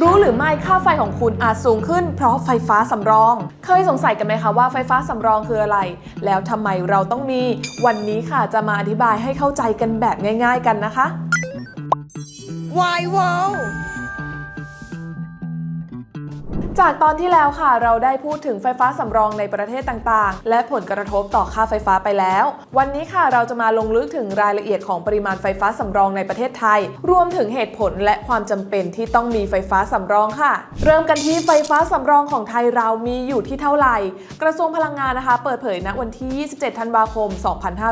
รู้หรือไม่ค่าไฟของคุณอาจสูงขึ้นเพราะไฟฟ้าสำรอง เคยสงสัยกันไหมคะว่าไฟฟ้าสำรองคืออะไร แล้วทำไมเราต้องมี วันนี้ค่ะจะมาอธิบายให้เข้าใจกันแบบง่าย ๆ กันนะคะ Why wow จากตอนที่แล้วค่ะ เราได้พูดถึงไฟฟ้าสำรองในประเทศต่างๆ และผลกระทบต่อค่าไฟฟ้าไปแล้ว วันนี้ค่ะเราจะมาลงลึกถึงรายละเอียดของปริมาณไฟฟ้าสำรองในประเทศไทย รวมถึงเหตุผลและความจำเป็นที่ต้องมีไฟฟ้าสำรองค่ะ เริ่มกันที่ไฟฟ้าสำรองของไทยเรามีอยู่ที่เท่าไหร่ กระทรวงพลังงานนะคะ เปิดเผยณวันที่ 27 ธันวาคม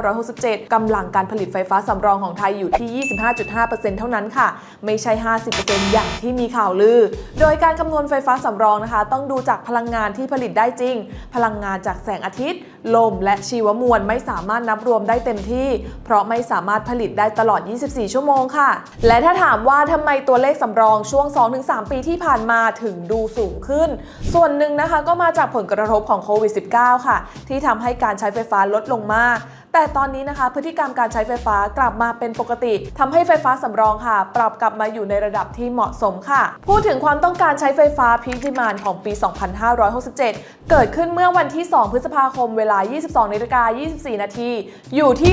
2567 กำลังการผลิตไฟฟ้าสำรองของไทยอยู่ที่ 25.5%เท่านั้นค่ะ ไม่ใช่ 50%อย่างที่มีข่าวลือ โดยการคำนวณไฟฟ้าสำรองนะคะ ต้องดูจากพลังงานที่ผลิตได้จริง พลังงานจากแสงอาทิตย์ลมและชีวมวลไม่สามารถนับรวมได้เต็มที่ เพราะไม่สามารถผลิตได้ตลอด 24 ชั่วโมงค่ะ และถ้าถามว่าทำไมตัวเลขสำรองช่วง 2-3 ปีที่ผ่านมาถึงดูสูงขึ้น ส่วนหนึ่งนะคะก็มาจากผลกระทบของโควิด -19 ค่ะ ที่ทำให้การใช้ไฟฟ้าลดลงมากแต่ตอนนี้นะคะพฤติกรรมการใช้ไฟฟ้ากลับมาเป็นปกติทำให้ไฟฟ้าสำรองค่ะ ปรับกลับมาอยู่ในระดับที่เหมาะสมค่ะ พูดถึงความต้องการใช้ไฟฟ้าพีคดิมานของปี 2567 เกิดขึ้นเมื่อวันที่ 2 พฤษภาคมเวลา 22นาฬิกา24 นาที อยู่ที่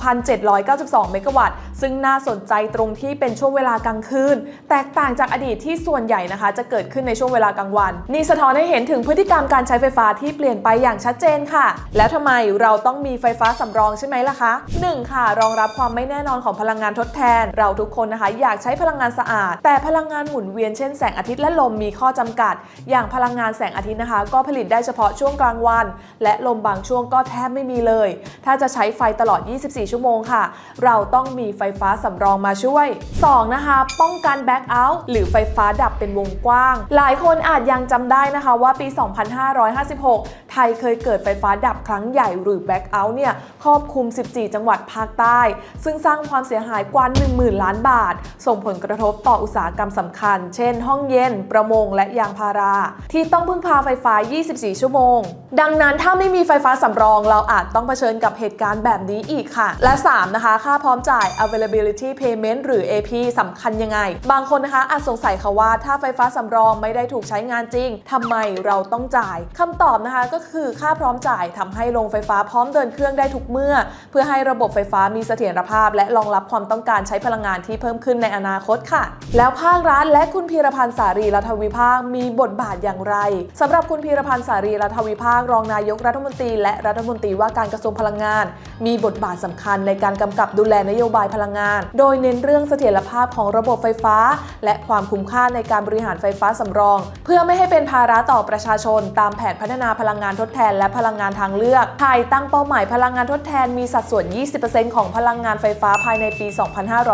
36,792 เมกะวัตต์ ซึ่งน่าสนใจตรงที่เป็นช่วงเวลากลางคืน แตกต่างจากอดีตที่ส่วนใหญ่นะคะ จะเกิดขึ้นในช่วงเวลากลางวัน นี่สะท้อนให้เห็นถึงพฤติกรรมการใช้ไฟฟ้าที่เปลี่ยนไปอย่างชัดเจนค่ะ แล้วทำไมเราต้องมีไฟฟ้าสำรองใช่ไหมล่ะคะ 1. ค่ะ รองรับความไม่แน่นอนของพลังงานทดแทน เราทุกคนนะคะ อยากใช้พลังงานสะอาด แต่พลังงานหมุนเวียนเช่นแสงอาทิตย์และลมมีข้อจำกัด อย่างพลังงานแสงอาทิตย์นะคะ ก็ผลิตได้เฉพาะช่วงกลางวัน และลมบางช่วงก็แทบไม่มีเลย ถ้าจะใช้ไฟตลอด 24 ชั่วโมงค่ะ เราต้องมีไฟฟ้าสำรองมาช่วย 2. นะคะ ป้องกันแบ็ k เอาท์หรือไฟฟ้าดับเป็นวงกว้าง หลายคนอาจยังจำได้นะคะว่าปี 2556 ไทยเคยเกิดไฟฟ้าดับครั้งใหญ่หรือแบ็ k เอาท์เนี่ยครอบคลุม 14 จังหวัดภาคใต้ ซึ่งสร้างความเสียหายกว่า 10,000 ล้านบาท ส่งผลกระทบต่ออุตสาหกรรมสำคัญ เช่น ห้องเย็น ประมง และยางพารา ที่ต้องพึ่งพาไฟฟ้า 24 ชั่วโมง ดังนั้นถ้าไม่มีไฟฟ้าสำรอง เราอาจต้องเผชิญกับเหตุการณ์แบบนี้อีกค่ะ และ 3 นะคะ ค่าพร้อมจ่าย availability payment หรือ AP สำคัญยังไง บางคนนะคะอาจสงสัยค่ะว่า ถ้าไฟฟ้าสำรองไม่ได้ถูกใช้งานจริงทำไมเราต้องจ่ายคำตอบนะคะก็คือค่าพร้อมจ่ายทำให้โรงไฟฟ้าพร้อมเดินเครื่องได้ทุกเมื่อ เพื่อให้ระบบไฟฟ้ามีเสถียรภาพ และรองรับความต้องการใช้พลังงานที่เพิ่มขึ้นในอนาคตค่ะ แล้วภาครัฐและคุณพีรพันธ์สารีรัฐวิภาคมีบทบาทอย่างไรสำหรับคุณพีรพันธ์สารีรัฐวิภาครองนายกรัฐมนตรีและรัฐมนตรีว่าการกระทรวงพลังงาน มีบทบาทสำคัญในการกำกับดูแลนโยบายพลังงาน โดยเน้นเรื่องเสถียรภาพของระบบไฟฟ้า และความคุ้มค่าในการบริหารไฟฟ้าสำรอง เพื่อไม่ให้เป็นภาระต่อประชาชน ตามแผนพัฒนาพลังงานทดแทน และพลังงานทางเลือกไทยตั้งเป้าหมายพลังงานทดแทนมีสัดส่วน 20%ของพลังงานไฟฟ้าภายในปี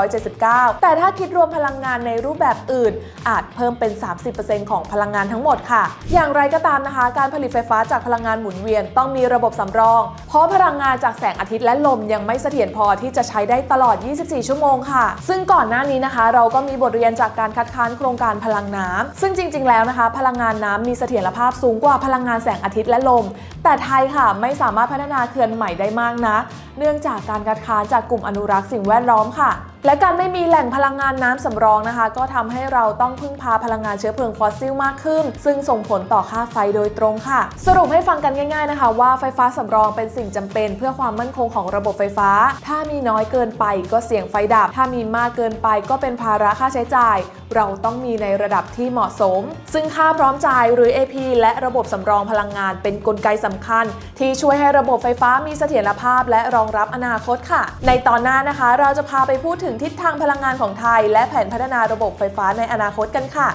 2579 แต่ถ้าคิดรวมพลังงานในรูปแบบอื่น อาจเพิ่มเป็น 30%ของพลังงานทั้งหมดค่ะ อย่างไรก็ตามนะคะ การผลิตไฟฟ้าจากพลังงานหมุนเวียนต้องมีระบบสำรอง เพราะพลังงานจากแสงอาทิตย์และลมยังไม่เสถียรพอที่จะใช้ได้ตลอด 24 ชั่วโมงค่ะ ซึ่งก่อนหน้านี้นะคะ เราก็มีบทเรียนจากการคัดค้านโครงการพลังน้ำซึ่งจริง ๆ แล้วนะคะ พลังงานน้ำมีเสถียรภาพสูงกว่าพลังงานแสงอาทิตย์และลม แต่ไทยค่ะไม่สามารถพัฒนาเขื่อนใหม่ได้มากนะ เนื่องจากการคัดค้านจากกลุ่มอนุรักษ์สิ่งแวดล้อมค่ะและการไม่มีแหล่งพลังงานน้ำสำรองนะคะ ก็ทำให้เราต้องพึ่งพาพลังงานเชื้อเพลิงฟอสซิลมากขึ้น ซึ่งส่งผลต่อค่าไฟโดยตรงค่ะ สรุปให้ฟังกันง่าย ๆนะคะ ว่าไฟฟ้าสำรองเป็นสิ่งจำเป็น เพื่อความมั่นคงของระบบไฟฟ้า ถ้ามีน้อยเกินไปก็เสี่ยงไฟดับ ถ้ามีมากเกินไปก็เป็นภาระค่าใช้จ่าย เราต้องมีในระดับที่เหมาะสม ซึ่งค่าพร้อมจ่ายหรือ AP และระบบสำรองพลังงานเป็นนกลไกสำคัญ ที่ช่วยให้ระบบไฟฟ้ามีเสถียรภาพ และรองรับอนาคตค่ะ ในตอนหน้านะคะ เราจะพาไปพูดถึงทิศทางพลังงานของไทย และแผนพัฒนาระบบไฟฟ้าในอนาคตกันค่ะ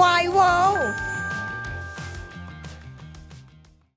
Why wow